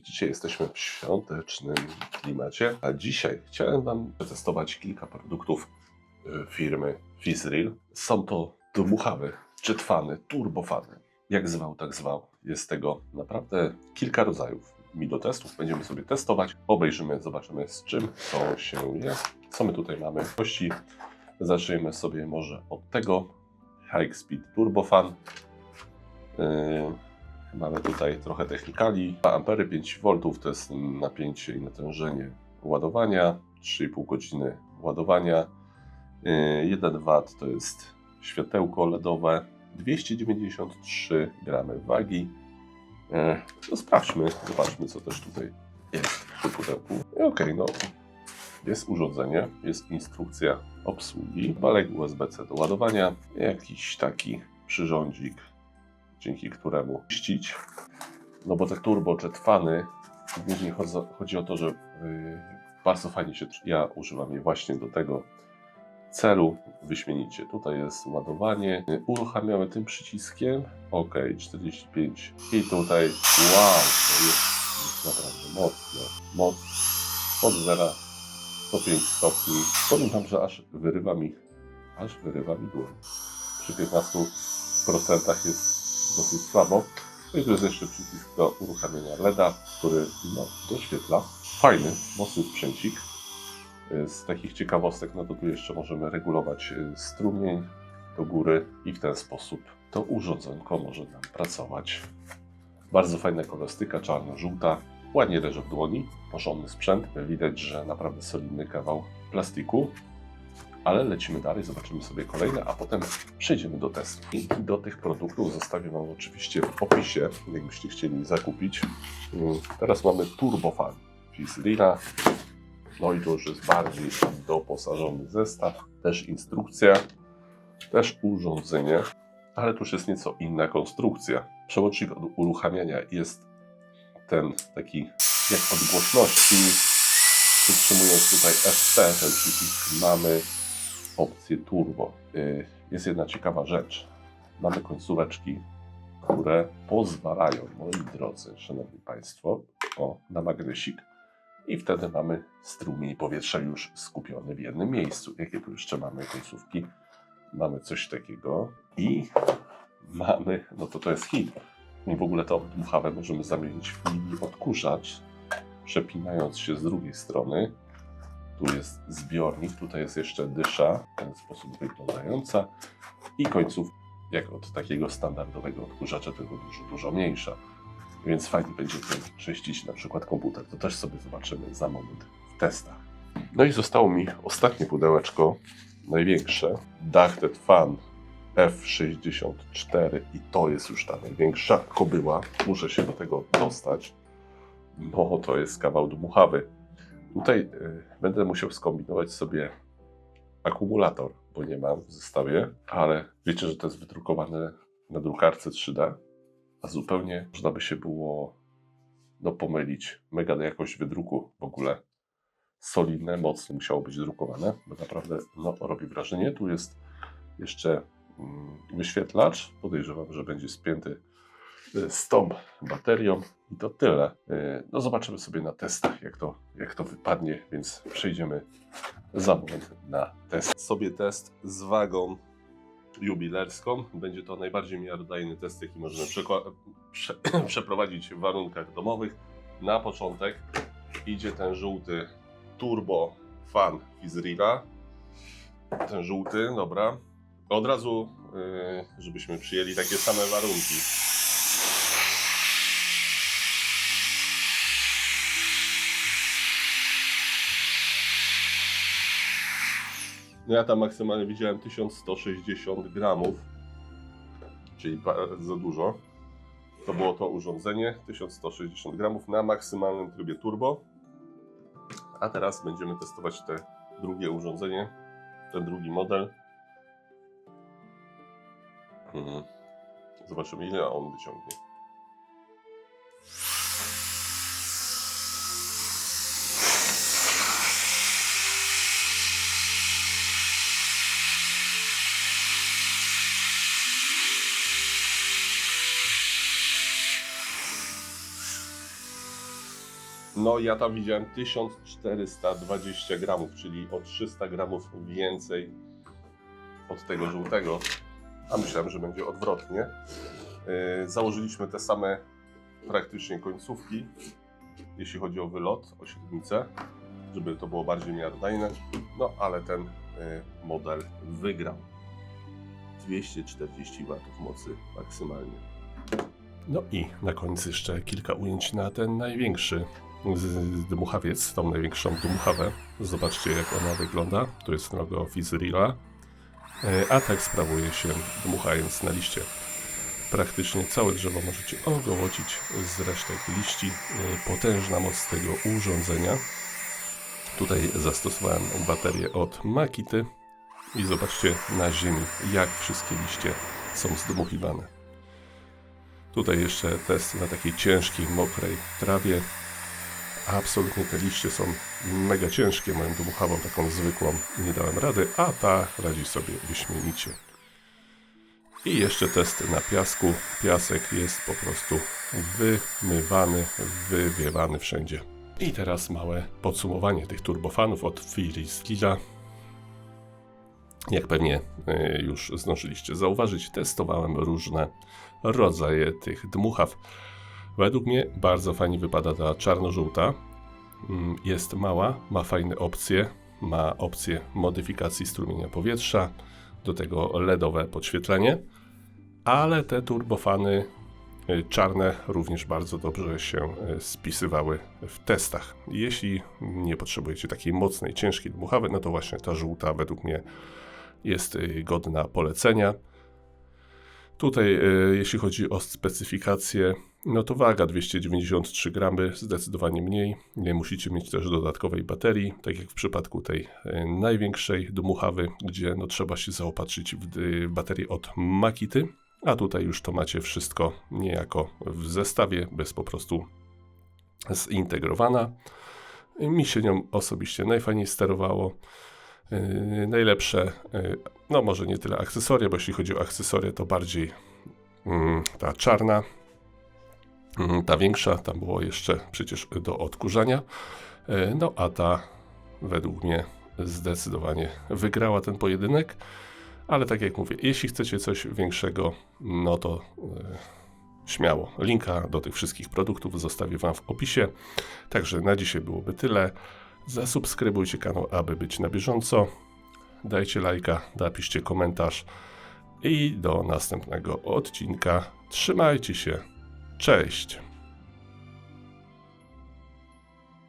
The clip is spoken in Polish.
Widzicie, jesteśmy w świątecznym klimacie, a dzisiaj chciałem Wam przetestować kilka produktów y, firmy Fizril. Są to dmuchawy, czytwany, turbofany. Jak zwał, tak zwał. Jest tego naprawdę kilka rodzajów. Mi do testów będziemy sobie testować, obejrzymy, zobaczymy z czym to się je. Co my tutaj mamy w kości? Zacznijmy sobie może od tego. High Speed Turbofan. Yy, Mamy tutaj trochę technikali. 2 ampery 5 V to jest napięcie i natężenie ładowania. 3,5 godziny ładowania. Yy, 1 W to jest światełko LEDowe. 293 gramy wagi. Yy, No sprawdźmy, zobaczmy co też tutaj jest w pudełku. Okej, no jest urządzenie, jest instrukcja obsługi, balek USB-C do ładowania, jakiś taki przyrządzik, dzięki któremu ścić. No bo te turbo fany, głównie chodzi- o to, że yy, bardzo fajnie się, ja używam je właśnie do tego celu, wyśmienicie. Tutaj jest ładowanie, uruchamiamy tym przyciskiem, ok, 45 i tutaj, wow, to jest, naprawdę mocno, moc od zera 105 stopni. Powiem Wam, że aż wyrywa mi, aż wyrywa mi dłoń. Przy 15% jest dosyć słabo. No i tu jest jeszcze przycisk do uruchamiania LEDa, który no, doświetla. Fajny, mocny sprzęcik. Y, Z takich ciekawostek, no to tu jeszcze możemy regulować y, strumień do góry i w ten sposób to urządzonko może nam pracować. Bardzo fajna kolorystyka, czarno-żółta. Ładnie leży w dłoni, porządny sprzęt. Widać, że naprawdę solidny kawał plastiku. Ale lecimy dalej, zobaczymy sobie kolejne, a potem przejdziemy do testu. Linki do tych produktów zostawię Wam oczywiście w opisie, jakbyście chcieli zakupić. Mm, Teraz mamy Turbofan Fizrina. No i to już jest bardziej doposażony zestaw, też instrukcja, też urządzenie, ale tu już jest nieco inna konstrukcja. Przełącznik od uruchamiania jest ten taki jak od głośności. Przytrzymując tutaj ST, ten przycisk, mamy opcję turbo. Y, Jest jedna ciekawa rzecz. Mamy końcóweczki, które pozwalają, moi drodzy, szanowni państwo, o, na magnesik. I wtedy mamy strumień powietrza już skupiony w jednym miejscu. Jakie tu jeszcze mamy końcówki? Mamy coś takiego i mamy, no to to jest hit. I w ogóle to dmuchawę możemy zamienić w odkurzacz, przepinając się z drugiej strony. Tu jest zbiornik, tutaj jest jeszcze dysza, w ten sposób wyglądająca i końców jak od takiego standardowego odkurzacza, tylko dużo, dużo mniejsza. Więc fajnie będzie tym czyścić na przykład komputer. To też sobie zobaczymy za moment w testach. No i zostało mi ostatnie pudełeczko, największe. Dachtet Fan F64 i to jest już ta największa kobyła. Muszę się do tego dostać. No to jest kawał dmuchawy. Tutaj y, będę musiał skombinować sobie akumulator, bo nie mam w zestawie, ale wiecie, że to jest wydrukowane na drukarce 3D, a zupełnie można by się było no, pomylić. Mega jakość wydruku w ogóle solidne, mocno musiało być drukowane, bo naprawdę no, robi wrażenie. Tu jest jeszcze mm, wyświetlacz, podejrzewam, że będzie spięty z tą baterią i to tyle. Y, No zobaczymy sobie na testach, jak to, jak to wypadnie, więc przejdziemy za moment na test. Sobie test z wagą jubilerską. Będzie to najbardziej miarodajny test, jaki możemy prze przeprowadzić w warunkach domowych. Na początek idzie ten żółty Turbo Fan Fizrila. Ten żółty, dobra. Od razu, yy, żebyśmy przyjęli takie same warunki. No ja tam maksymalnie widziałem 1160 gramów, czyli bardzo dużo. To było to urządzenie, 1160 gramów na maksymalnym trybie turbo. A teraz będziemy testować te drugie urządzenie, ten drugi model. Mhm. Zobaczymy ile on wyciągnie. No ja tam widziałem 1420 gramów, czyli o 300 gramów więcej od tego żółtego. A myślałem, że będzie odwrotnie. Yy, założyliśmy te same praktycznie końcówki, jeśli chodzi o wylot, o średnicę, żeby to było bardziej miarodajne. No ale ten yy, model wygrał. 240 W mocy maksymalnie. No i na koniec jeszcze kilka ujęć na ten największy z- dmuchawiec, tą największą dmuchawę. Zobaczcie jak ona wygląda. To jest logo. E, Atak sprawuje się dmuchając na liście. Praktycznie całe drzewo możecie ogołocić z resztek liści. E, Potężna moc tego urządzenia. Tutaj zastosowałem baterię od Makity i zobaczcie na ziemi, jak wszystkie liście są zdmuchiwane. Tutaj jeszcze test na takiej ciężkiej, mokrej trawie. Absolutnie te liście są mega ciężkie. Moją dmuchawą taką zwykłą nie dałem rady, a ta radzi sobie wyśmienicie. I jeszcze test na piasku. Piasek jest po prostu wymywany, wywiewany wszędzie. I teraz małe podsumowanie tych turbofanów od Fury Skilla. Jak pewnie e, już zdążyliście zauważyć, testowałem różne rodzaje tych dmuchaw. Według mnie bardzo fajnie wypada ta czarno-żółta. Mm, Jest mała, ma fajne opcje, ma opcję modyfikacji strumienia powietrza, do tego LEDowe podświetlenie, ale te turbofany y, czarne również bardzo dobrze się y, spisywały w testach. Jeśli nie potrzebujecie takiej mocnej, ciężkiej dmuchawy, no to właśnie ta żółta według mnie jest y, godna polecenia. Tutaj, e, jeśli chodzi o specyfikację, no to waga 293 gramy, zdecydowanie mniej. Nie musicie mieć też dodatkowej baterii, tak jak w przypadku tej e, największej dmuchawy, gdzie no trzeba się zaopatrzyć w y, baterię od Makity, a tutaj już to macie wszystko niejako w zestawie, bez po prostu zintegrowana. Mi się nią osobiście najfajniej sterowało. Yy, najlepsze, yy, no może nie tyle akcesoria, bo jeśli chodzi o akcesoria, to bardziej mm, ta czarna, mm, ta większa, tam było jeszcze przecież do odkurzania, Yy, no a ta według mnie zdecydowanie wygrała ten pojedynek, ale tak jak mówię, jeśli chcecie coś większego, no to śmiało. Linka do tych wszystkich produktów zostawię Wam w opisie. Także na dzisiaj byłoby tyle. Zasubskrybujcie kanał, aby być na bieżąco. Dajcie lajka, napiszcie komentarz i do następnego odcinka. Trzymajcie się. Cześć.